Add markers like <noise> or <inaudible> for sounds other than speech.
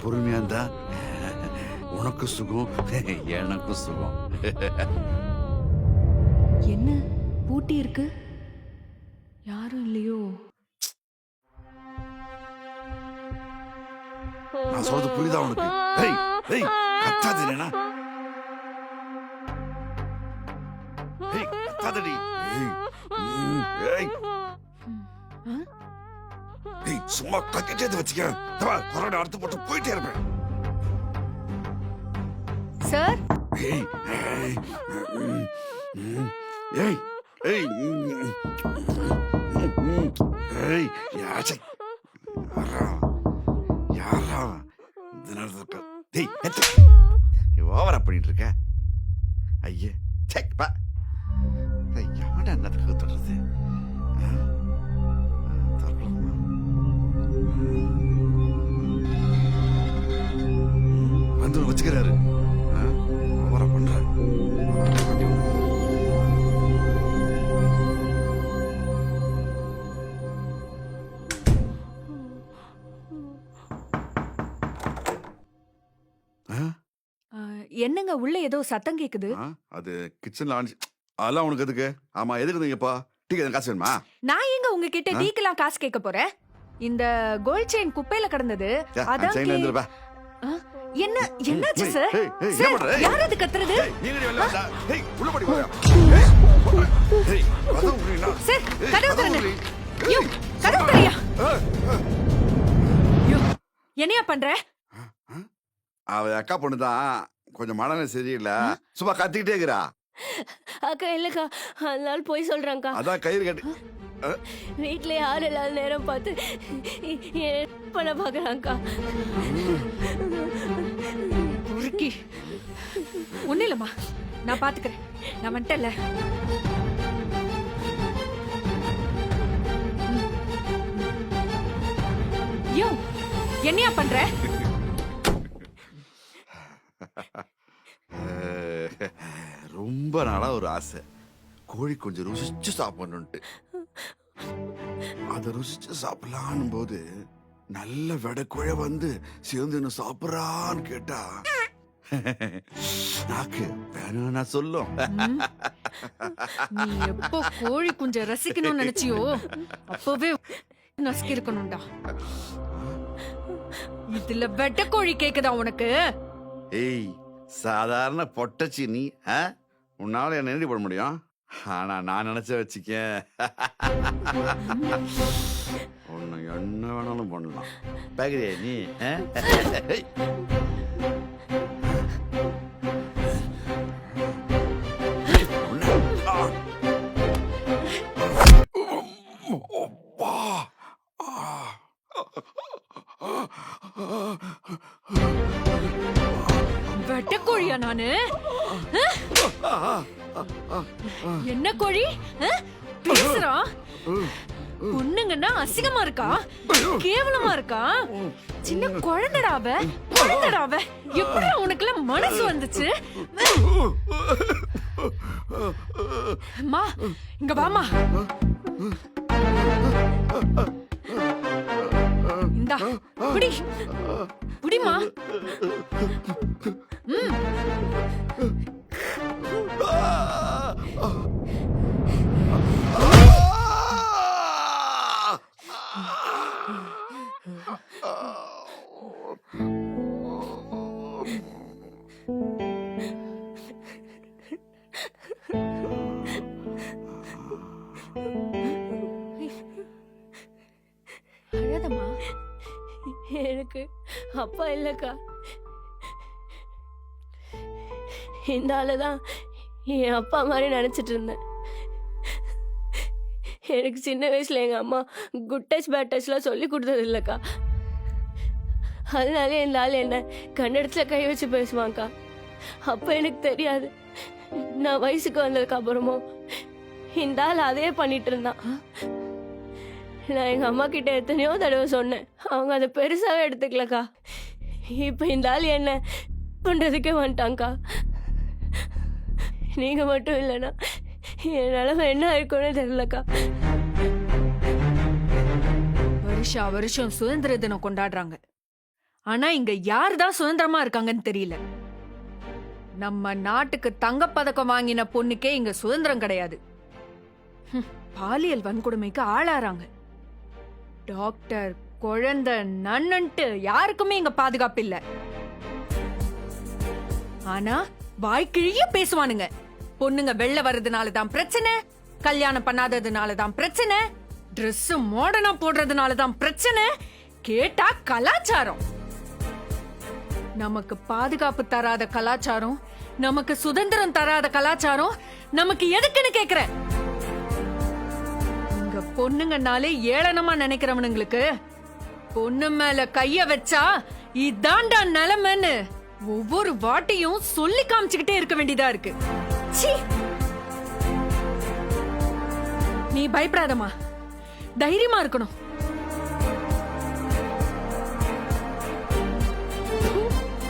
பொறுமையா இருந்தா உனக்கு சுகம் எனக்கும் சுகம். என்ன? பூட்டி இருக்கு? யாரும் இல்லையோ? நான் சொல்றது புரியுதா உனக்கு? ஏய் ஏய் கத்தாது இல்லைனா ஏய் கத்தாதடி. ஆ? ஏய். சும்மா கத்திட்டே வச்சுக்கிறேன். கொரோனா அடுத்து போட்டு போயிட்டே இருப்பேன். சார்? ஏய் ஏய் ஏய் ஏய் ஏய் யாச்சை. யாரா? யாரா? இந்த நேரத்துல டேய் எத்து ஓவரா பண்ணிட்டு இருக்க. ஐயே செக் பா. ஏய், யாரடா என்னத்துக்கு என்னங்க உள்ள ஏதோ சத்தம் கேக்குது? ஆ, அது கிச்சன்ல ஆனிச்சு. அதெல்லாம் உனக்கு எதுக்கு? ஆமா எதுக்கு நீங்கப்பா டீ காசு வேணுமா? நான் எங்க உங்ககிட்ட? டீக்கெல்லாம் காசு கேட்க போறேன்? இந்த கோல்ட் செயின் குப்பையில கிடந்தது. ஏ, அந்த அதான் செயின்ல கே- இருந்துருப்பா. ஆ, என்ன என்னாச்சு ஏய், சார்? ஏய், ஏய், என்ன சார் பண்ற? ஏய், யார் அது கத்துறது? ஏய், நீ எங்கடி வெளில வந்தா? ஏய், உள்ள போடி போயா. ஏய், போடா. ஏய், கதவு மூடுறீங்களா? சார் ஏய், கதவு கதவு திறங்க மூடுறீ. யோ ஏய், கதவு திறயா ஏய், என்னையா பண்ற? அவ அக்கா பொண்ணுதான். கொஞ்சம் மனநிலை சரியில்லை. சும்மா கத்திக்கிட்டே இருக்கிறா. அக்கா இல்லக்கா. அதனால போய் சொல்றாங்கக்கா அதான் கயிறு கட்டி வீட்ல யாரும் இல்லாத நேரம் பார்த்து என்ன பண்ண பாக்குறாங்கக்கா உருக்கி. ஒண்ணு இல்லம்மா. நான் பாத்துக்கிறேன். நான் வந்துட்டேன்ல. யோ என்னையா பண்ற? ரொம்ப நாளா ஒரு ஆசை. கோழி கொஞ்சம் ருசிச்சு சாப்பிடணுன்ட்டு அதை ருசிச்சு சாப்பிடலான்னு போது நல்ல வெடக்குழ வந்து சேர்ந்து சாப்பிட்றான்னு கேட்டா <laughs> நாக்கு வேணும்னா சொல்லும். நீ எப்போ கோழி குஞ்ச ரசிக்கணும்னு நினைச்சியோ அப்பவே நசுக்கி இருக்கணும்டா இதுல வெட்ட கோழி கேக்குதா உனக்கு? ஏய் சாதாரண பொட்டச்சி நீ ஆ? உன்னால என்ன என்னடி பண்ண முடியும்? ஆனா நான் நினைச்ச வச்சுக்க உன்னை என்ன வேணாலும் பண்ணலாம். பேக்கரியா நீ? வெட்டக்கோழியா அப்பா. வெட்ட நானு? என்ன கோழி? ஆ? பேசுறான் பொண்ணுங்கன்னா அசிங்கமா இருக்கா? கேவலமா இருக்கா? சின்ன குழந்தைடா அவ குழந்தைடா அவ. எப்படி உனக்குலாம் மனசு வந்துச்சு? மா இங்க வாமா. இந்தா புடி. புடிமா அப்பா இல்லக்கா. இந்த ஆளுதான் என் அப்பா மாதிரி நினச்சிட்டு இருந்தேன். எனக்கு சின்ன வயசுல எங்க அம்மா குட் டச் பேட் டச்லாம் சொல்லி கொடுத்தது இல்லக்கா. அதனால இந்த ஆள் என்ன கன்னடத்துல கை வச்சு பேசுவாங்க்கா அப்ப எனக்கு தெரியாது. நான் வயசுக்கு வந்ததுக்கு அப்புறமும் இந்த ஆள் அதே பண்ணிட்டு இருந்தான். நான் எங்கள் அம்மா கிட்ட எத்தனையோ தடவை சொன்னேன். அவங்க அதை பெருசாகவே எடுத்துக்கலக்கா. இப்போ இந்த ஆள் என்ன பண்ணுறதுக்கே வந்துட்டாங்க்கா நீங்கள் மட்டும் இல்லைன்னா என் நிலமை என்ன இருக்கும்னு தெரியலக்கா. வருஷா வருஷம் சுதந்திர தினம் கொண்டாடுறாங்க. ஆனா இங்க யார் தான் சுதந்திரமா இருக்காங்கன்னு தெரியல. நம்ம நாட்டுக்கு தங்கப்பதக்கம் வாங்கின பொண்ணுக்கே இங்க சுதந்திரம் கிடையாது. பாலியல் வன்கொடுமைக்கு ஆளாறாங்க. டாக்டர் குழந்தை நன்னன்ட்டு யாருக்குமே இங்க பாதுகாப்பு இல்ல. ஆனா வாய்க்கிழிய பேசுவானுங்க. பொண்ணுங்க வெளில வர்றதுனால தான் பிரச்சனை கல்யாணம் பண்ணாததுனால தான் பிரச்சனை ட்ரெஸ் மாடர்னா போடுறதுனால தான் பிரச்சனை கேட்டா கலாச்சாரம். நமக்கு பாதுகாப்பு தராத கலாச்சாரம் நமக்கு சுதந்திரம் தராத கலாச்சாரம் நமக்கு எதுக்குன்னு கேக்குறேன்? பொண்ணுங்கனாலே ஏளனமா நினைக்கிறவனுங்களுக்கு. பொண்ணு மேல கைய வச்சா இதாண்டா நிலைமைன்னு ஒவ்வொரு வாட்டியும் சொல்லி காமிச்சுக்கிட்டே இருக்க வேண்டியதா இருக்கு. ச்சீ! நீ பயப்படாதம்மா. தைரியமா இருக்கணும்.